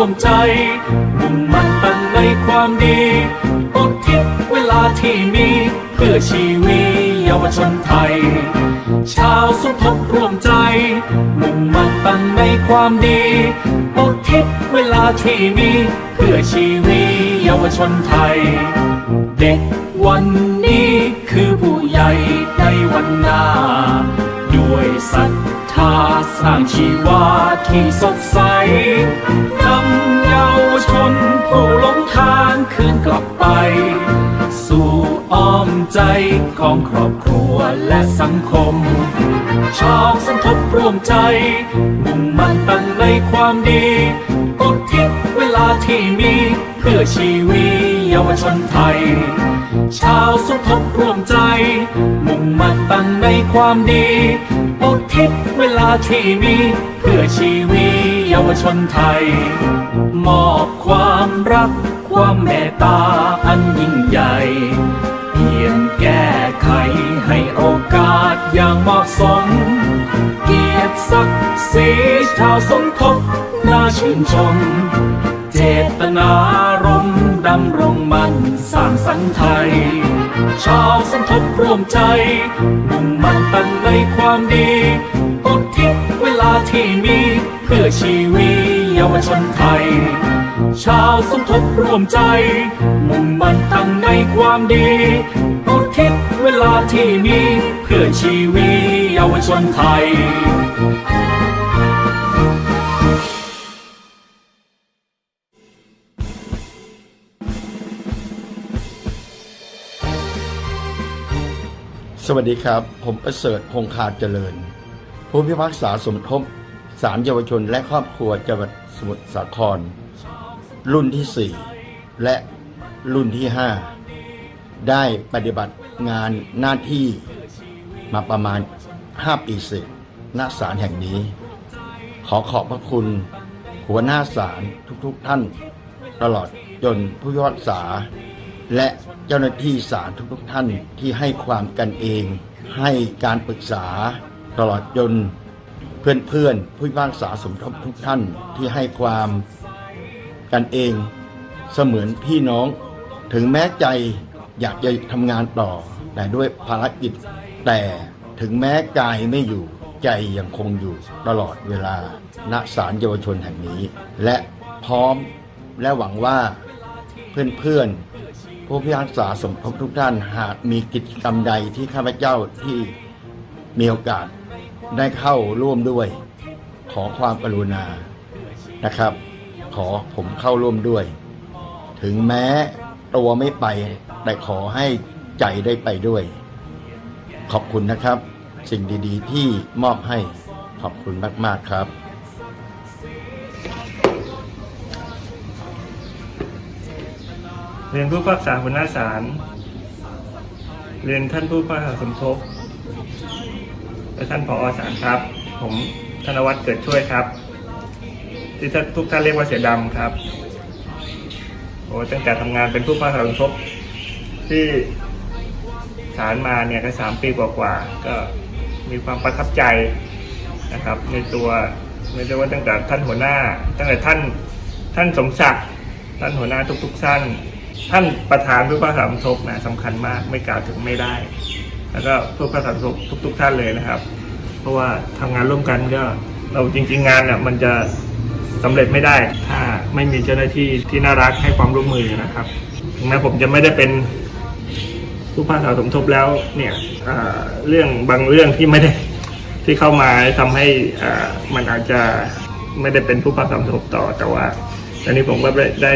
ร่วมใจมุ่งมั่นตั้งในความดีอุทิศเวลาที่มีเพื่อชีวิตเยาวชนไทย ชาวสมทบร่วมใจมุ่งมั่นตั้งในความดีอุทิศเวลาที่มีเพื่อชีวิตเยาวชนไทย เด็กวันนี้คือผู้ใหญ่ในวันหน้าด้วยศรั ทาสร้างชีวาที่สดใสนำเยาวชนผู้หลงทางคืนกลับไป สู่อ้อมใจของครอบครัวและสังคม ชาวสมทบร่วมใจ มุ่งมั่นตั้งในความดีอุทิศเวลาที่มีเพื่อชีวิตเยาวชนไทย ชาวสมทบร่วมใจ มุ่งมั่นตั้งในความดี อุทิศเวลาที่มีเพื่อชีวิตเยาวชนไทย มอบความรัก ความเมตตาอันยิ่งใหญ่ เพียงแก้ไขให้โอกาสอย่างเหมาะสม เกียรติศักดิ์ศรีชาวสมทบน่าชื่นชม เจตนารมณ์ดำรงมันสร้างสรรค์ไทย ชาวสมทบร่วมใจมุ่งมั่นตั้ง ในความดี อุทิศเวลาที่มี เพื่อชีวิตเยาวชนไทย ชาวสมทบร่วมใจ มุ่งมั่นตั้งในความดี อุทิศเวลาที่มี เพื่อชีวิตเยาวชนไทย สวัสดีครับ ผมประเสริฐคงคาเจริญ ผู้พิพากษาสมทบศาลเยาวชนและครอบครัวจังหวัดสมุทรสาคร รุ่นที่ 4 และรุ่นที่ 5 ได้ปฏิบัติงานหน้าที่มาประมาณ 5 ปีเศษณศาลแห่งนี้ ขอขอบพระคุณ หัวหน้าศาลทุกๆท่าน ตลอดจนผู้พิพากษา และ เจ้าหน้าที่ศาลทุกๆท่านที่ให้ความกันเอง ให้การปรึกษาตลอดจนเพื่อนๆผู้พิพากษาสมทบทุกท่านที่ให้ความกันเองเสมือนพี่น้อง ถึงแม้ใจอยากจะทำงานต่อ แต่ด้วยภารกิจแต่ถึงแม้กายไม่อยู่ใจยังคงอยู่ตลอดเวลาณศาลเยาวชนแห่งนี้ และพร้อมและหวังว่าเพื่อนๆ ผู้พิพากษาสมทบทุกท่านหากมีกิจกรรมใดที่ข้าพเจ้าที่มีโอกาสได้เข้าร่วมด้วย ขอความกรุณานะครับ ขอผมเข้าร่วมด้วย ถึงแม้ตัวไม่ไป แต่ขอให้ใจได้ไปด้วย ขอบคุณนะครับ สิ่งดีๆ ที่มอบให้ขอบคุณมากๆครับ รียนผู้พิพากษาหัวหน้าศาล เรียนท่านผู้พิพากษาสมทบ และท่านผอศาลครับ ผมธนวัฒน์เกิดช่วยครับ ที่ท่านทุกท่านเรียกว่าเสียดำครับ โอ้ตั้งแต่ทำงานเป็นผู้พิพากษาสมทบที่ศาลมาเนี่ยก็สามปีกว่าๆก็มีความประทับใจนะครับ ในตัวไม่ใช่ว่าตั้งแต่ท่านหัวหน้า ตั้งแต่ท่านท่านสมศักดิ์ท่านหัวหน้าทุกๆท่าน ท่านประธานผู้พิพากษาสมทบนะสำคัญมากไม่กล่าวถึงไม่ได้ แล้วก็ผู้พิพากษาสมทบทุก ๆ ท่านเลยนะครับ เพราะว่าทำงานร่วมกันก็เราจริง ๆ งานเนี่ยมันจะสำเร็จไม่ได้ ถ้าไม่มีเจ้าหน้าที่ที่น่ารักให้ความร่วมมือนะครับถึงแม้ผมจะไม่ได้เป็นผู้พิพากษาสมทบแล้วเนี่ยเรื่องบางเรื่องที่ไม่ได้ที่เข้ามาทำให้มันอาจจะไม่ได้เป็นผู้พิพากษาสมทบต่อแต่ว่า ตอนนี้ผมก็ได้ได้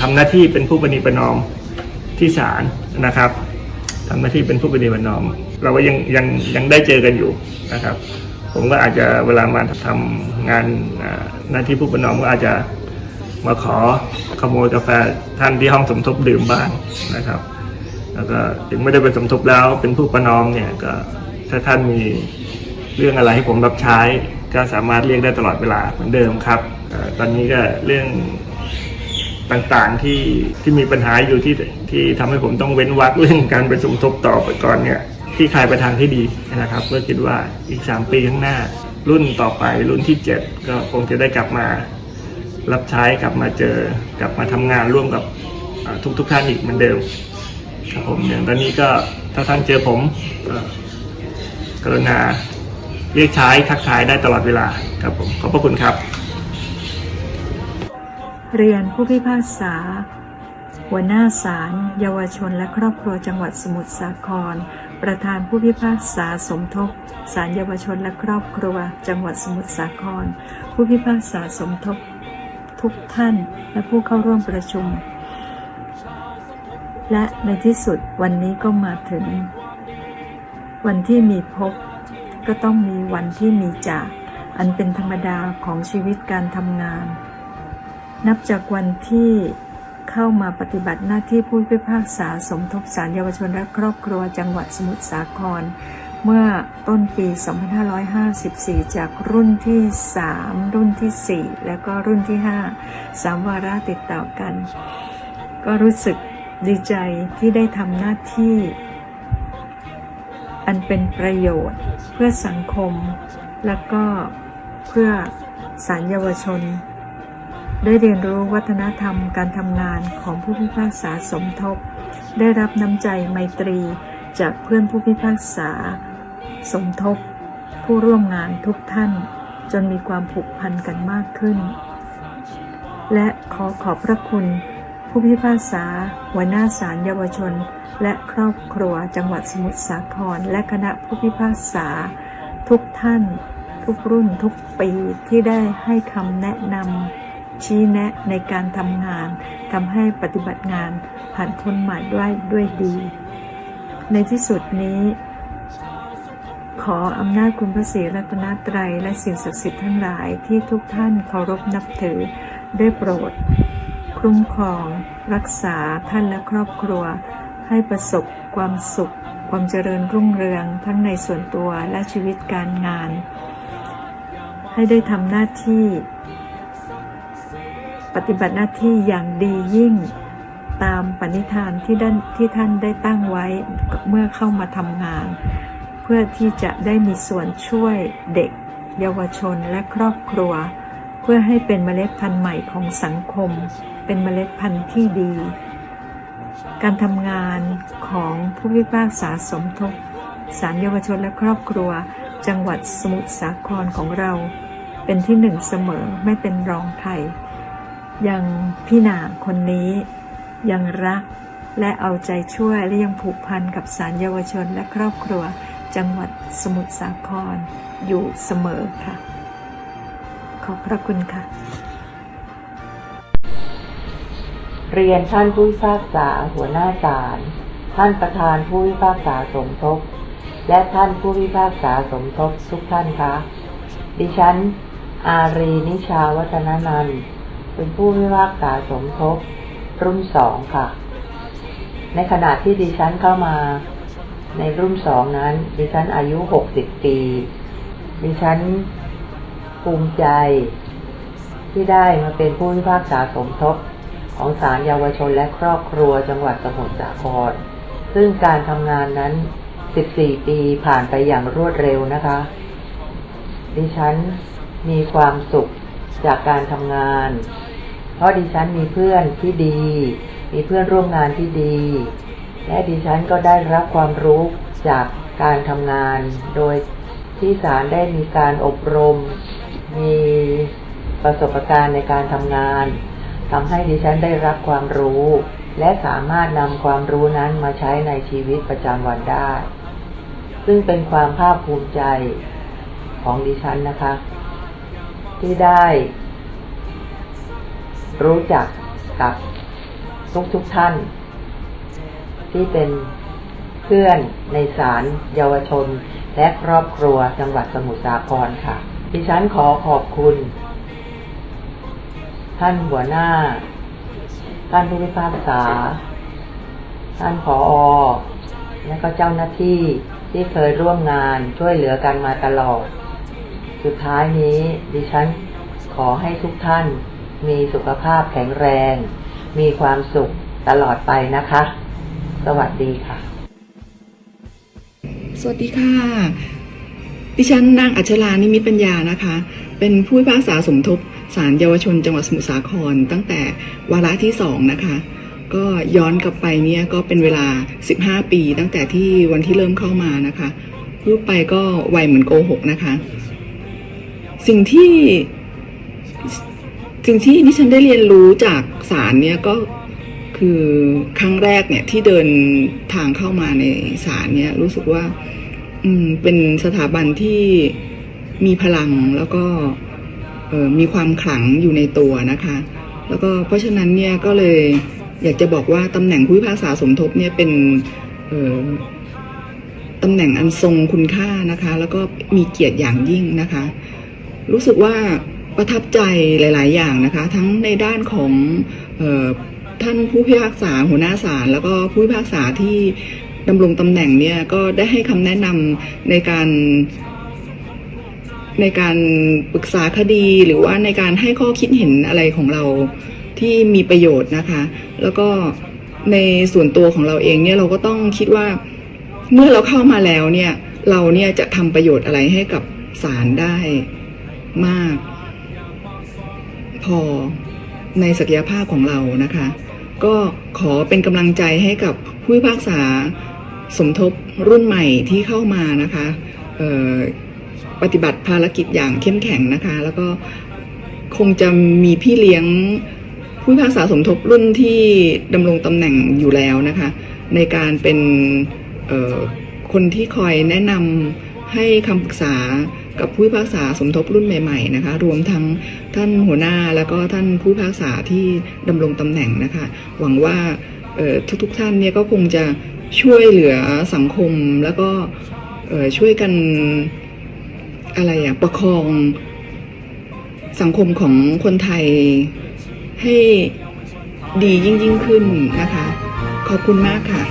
ทำหน้าที่เป็นผู้ปฏิประนอมที่ศาลนะครับทำหน้าที่เป็นผู้ปฏิประนอม เราก็ยังยังยังได้เจอกันอยู่นะครับ ผมก็อาจจะเวลามาทำงานหน้าที่ผู้ประนอมก็อาจจะมาขอขโมยกาแฟท่านที่ห้องสมทบดื่มบ้างนะครับ แล้วก็ถึงไม่ได้เป็นสมทบแล้วเป็นผู้ประนอมเนี่ยก็ถ้าท่านมี เรื่องอะไรให้ผมรับใช้ก็สามารถเรียกได้ตลอดเวลาเหมือนเดิมครับอตอนนี้ก็เรื่องต่างๆที่ที่มีปัญหาอยู่ที่ที่ทำให้ผมต้องเว้นวรรคเรื่องการไปสมทบต่อไปก่อนเนี่ยที่คลายไปทางที่ดีนะครับเพื่อคิดว่าอีก 3 ปีข้างหน้า รุ่นต่อไปรุ่นที่ 7 ก็คงจะได้กลับมา รับใช้กลับมาเจอกลับมาทำงานร่วมกับทุกทุกๆท่านอีกเหมือนเดิมครับผมอย่างตอนนี้ก็ถ้าท่านเจอผมเกรุณา เรียกใช้ทักทายได้ตลอดเวลาครับผมขอบพระคุณครับ เรียนผู้พิพากษา หัวหน้าศาลเยาวชนและครอบครัวจังหวัดสมุทรสาคร ประธานผู้พิพากษาสมทบศาลเยาวชนและครอบครัว จังหวัดสมุทรสาคร ผู้พิพากษาสมทบทุกท่านและผู้เข้าร่วมประชุม และในที่สุดวันนี้ก็มาถึง วันที่มีพบ ก็ต้องมีวันที่มีจาก อันเป็นธรรมดาของชีวิตการทำงาน นับจากวันที่เข้ามาปฏิบัติหน้าที่ผู้พิพากษาสมทบศาลเยาวชนและครอบครัวจังหวัดสมุทรสาคร เมื่อต้นปี 2554 จากรุ่นที่ 3 รุ่นที่ 4 แล้วก็รุ่นที่5สามวาระติดต่อกัน ก็รู้สึกดีใจที่ได้ทำหน้าที่ อันเป็นประโยชน์ เพื่อสังคม และก็เพื่อสารเยาวชน ได้เรียนรู้วัฒนธรรมการทำงานของผู้พิพากษาสมทบ ได้รับน้ำใจไมตรีจากเพื่อนผู้พิพากษา สมทบ ผู้ร่วมงานทุกท่าน จนมีความผูกพันกันมากขึ้น และขอขอบพระคุณ ผู้พิพากษาหัวหน้าศาลเยาวชน และครอบครัวจังหวัดสมุทรสาคร และคณะผู้พิพากษา ทุกท่าน ทุกรุ่นทุกปีที่ได้ให้คำแนะนำชี้แนะในการทำงานทำให้ปฏิบัติงานผ่านพ้นมาด้วยด้วยดี ในที่สุดนี้ขออำนาจคุณพระศรีรัตนตรัยและสิ่งศักดิ์สิทธิ์ทั้งหลายที่ทุกท่านเคารพนับถือได้โปรด คุ้มครอง รักษาท่านและครอบครัว ให้ประสบความสุข ความเจริญรุ่งเรืองทั้งในส่วนตัวและชีวิตการงาน ให้ได้ทำหน้าที่ ปฏิบัติหน้าที่อย่างดียิ่งตามปณิธานที่ด้านที่ท่านได้ตั้งไว้เมื่อเข้ามาทำงาน เพื่อที่จะได้มีส่วนช่วยเด็ก เยาวชนและครอบครัว เพื่อให้เป็นเมล็ดพันธุ์ใหม่ของสังคม เป็นเมล็ดพันธุ์ที่ดี การทำงานของผู้พิพากษาสมทบศาลเยาวชนและครอบครัว จังหวัดสมุทรสาครของเรา เป็นที่หนึ่งเสมอไม่เป็นรองใครยังพี่นาคนนี้ยังรักและเอาใจช่วยและยังผูกพันกับสารเยาวชนและครอบครัว จังหวัดสมุทรสาครอยู่เสมอค่ะ ขอบพระคุณค่ะ เรียนท่านผู้พิพากษาหัวหน้าศาล ท่านประธานผู้พิพากษาสมทบ และท่านผู้พิพากษาสมทบทุกท่านคะ ดิฉัน อารีนิชาวัฒนานันเป็นผู้พิพากษาสมทบ รุ่นสองค่ะ ในขณะที่ดิฉันเข้ามาในรุ่นสองนั้น ดิฉันอายุหกสิบปี ดิฉันภูมิใจที่ได้มาเป็นผู้พิพากษาสมทบ ของศาลเยาวชนและครอบครัวจังหวัดสมุทรสาคร ซึ่งการทำงานนั้น 14 ปีผ่านไปอย่างรวดเร็วนะคะ ดิฉันมีความสุขจากการทำงาน เพราะดิฉันมีเพื่อนที่ดี มีเพื่อนร่วมงานที่ดี และดิฉันก็ได้รับความรู้จากการทำงาน โดยที่ศาลได้มีการอบรม มีประสบการณ์ในการทำงาน ทำให้ดิฉันได้รับความรู้ และสามารถนำความรู้นั้นมาใช้ในชีวิตประจำวันได้ ซึ่งเป็นความภาคภูมิใจของดิฉันนะคะ ที่ได้ รู้จักกับทุกๆทท่าน ที่เป็นเพื่อนในศาลเยาวชน และครอบครัวจังหวัดสมุทรสาครค่ะ ดิฉันขอขอบคุณ ท่านหัวหน้า ท่านผู้พิพากษา ท่านผออและก็เจ้าหน้าที่ที่เคยร่วมงานช่วยเหลือกันมาตลอด สุดท้ายนี้ดิฉันขอให้ทุกท่านมีสุขภาพแข็งแรง มีความสุขตลอดไปนะคะ สวัสดีค่ะ สวัสดีค่ะ ดิฉันนางอัชรานิมิตปัญญานะคะ เป็นผู้พิพากษาสมทบ ศาลเยาวชนจังหวัดสมุทรสาคร ตั้งแต่วาระที่สองนะคะ ก็ย้อนกลับไปเนี่ยก็เป็นเวลา 15 ปี ตั้งแต่ที่วันที่เริ่มเข้ามานะคะพูดไปก็ไวเหมือนโกหกนะคะ สิ่งที่สิ่งที่ดิฉันได้เรียนรู้จากศาลเนี่ยก็คือครั้งแรกเนี่ยที่เดินทางเข้ามาในศาลเนี่ยรู้สึกว่า อืมเป็นสถาบันที่มีพลังแล้วก็ มีความขลังอยู่ในตัวนะคะ แล้วก็เพราะฉะนั้นเนี่ยก็เลยอยากจะบอกว่าตำแหน่งผู้พิพากษาสมทบเนี่ยเป็นออตำแหน่งอันทรงคุณค่านะคะ แล้วก็มีเกียรติอย่างยิ่งนะคะ รู้สึกว่าประทับใจหลาย ๆ อย่างนะคะ ทั้งในด้านของออท่านผู้พิพากษาหัวหน้าศาลแล้วก็ผู้พิพากษาที่ดำรงตำแหน่งเนี่ยก็ได้ให้คำแนะนำในการ ในการปรึกษาคดีหรือว่าในการให้ข้อคิดเห็นอะไรของเราที่มีประโยชน์นะคะ แล้วก็ในส่วนตัวของเราเองเนี่ยเราก็ต้องคิดว่า เมื่อเราเข้ามาแล้วเนี่ยเราเนี่ยจะทำประโยชน์อะไรให้กับศาลได้มาก พอในศักยภาพของเรานะคะ ก็ขอเป็นกำลังใจให้กับผู้พิพากษาสมทบรุ่นใหม่ที่เข้ามานะคะ ปฏิบัติภารกิจอย่างเข้มแข็งนะคะ แล้วก็คงจะมีพี่เลี้ยงผู้พิพากษาสมทบรุ่นที่ดำรงตำแหน่งอยู่แล้วนะคะ ในการเป็นคนที่คอยแนะนำให้คำปรึกษากับผู้พิพากษาสมทบรุ่นใหม่ๆนะคะ รวมทั้งท่านหัวหน้าแล้วก็ท่านผู้พิพากษาที่ดำรงตำแหน่งนะคะ หวังว่าทุกๆท่านเนี่ยก็คงจะช่วยเหลือสังคมแล้วก็ช่วยกัน อะไรอะประคองสังคมของคนไทยให้ดียิ่งยิ่งขึ้นนะคะ ขอบคุณมากค่ะ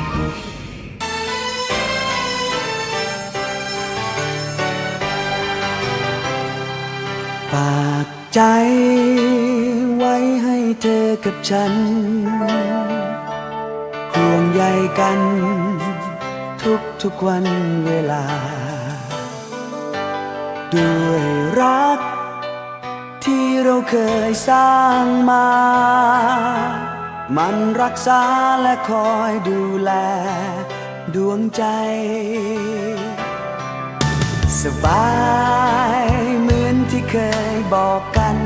ฝากใจไว้ให้เธอกับฉัน ห่วงใยกัน ทุกทุกวันเวลา ด้วยรัก ที่เราเคยสร้างมา มันรักษาและคอยดูแล ดวงใจ สบายเหมือนที่เคยบอกกัน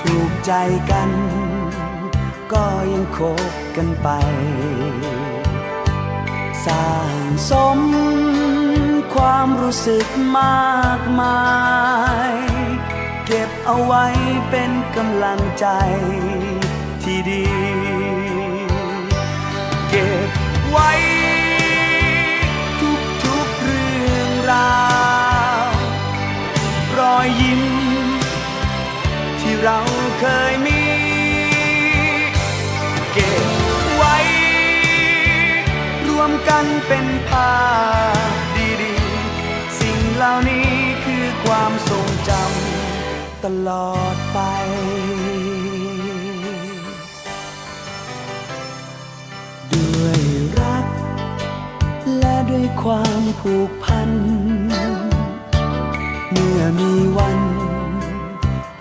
ถูกใจกัน ก็ยังคบกันไป สร้างสม ความรู้สึกมากมาย เก็บเอาไว้เป็นกำลังใจที่ดี เก็บไว้ทุกๆเรื่องราว รอยยิ้ม ที่เราเคยมี เก็บไว้ รวมกันเป็นภาพ เหล่านี้คือความทรงจำตลอดไปด้วยรัก และด้วยความผูกพัน เมื่อมีวัน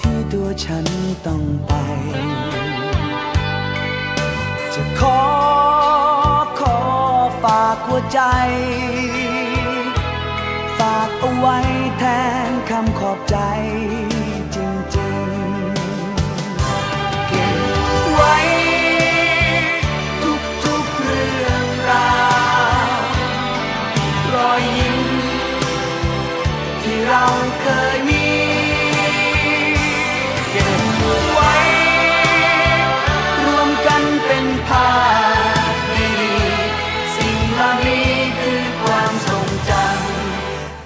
ที่ตัวฉันต้องไป จะขอขอฝากหัวใจ แทนคำขอบใจ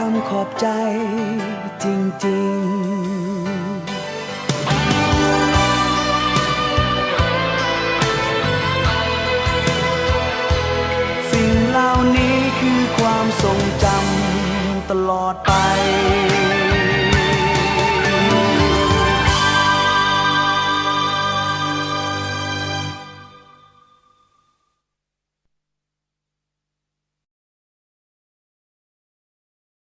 คำขอบใจจริง ๆ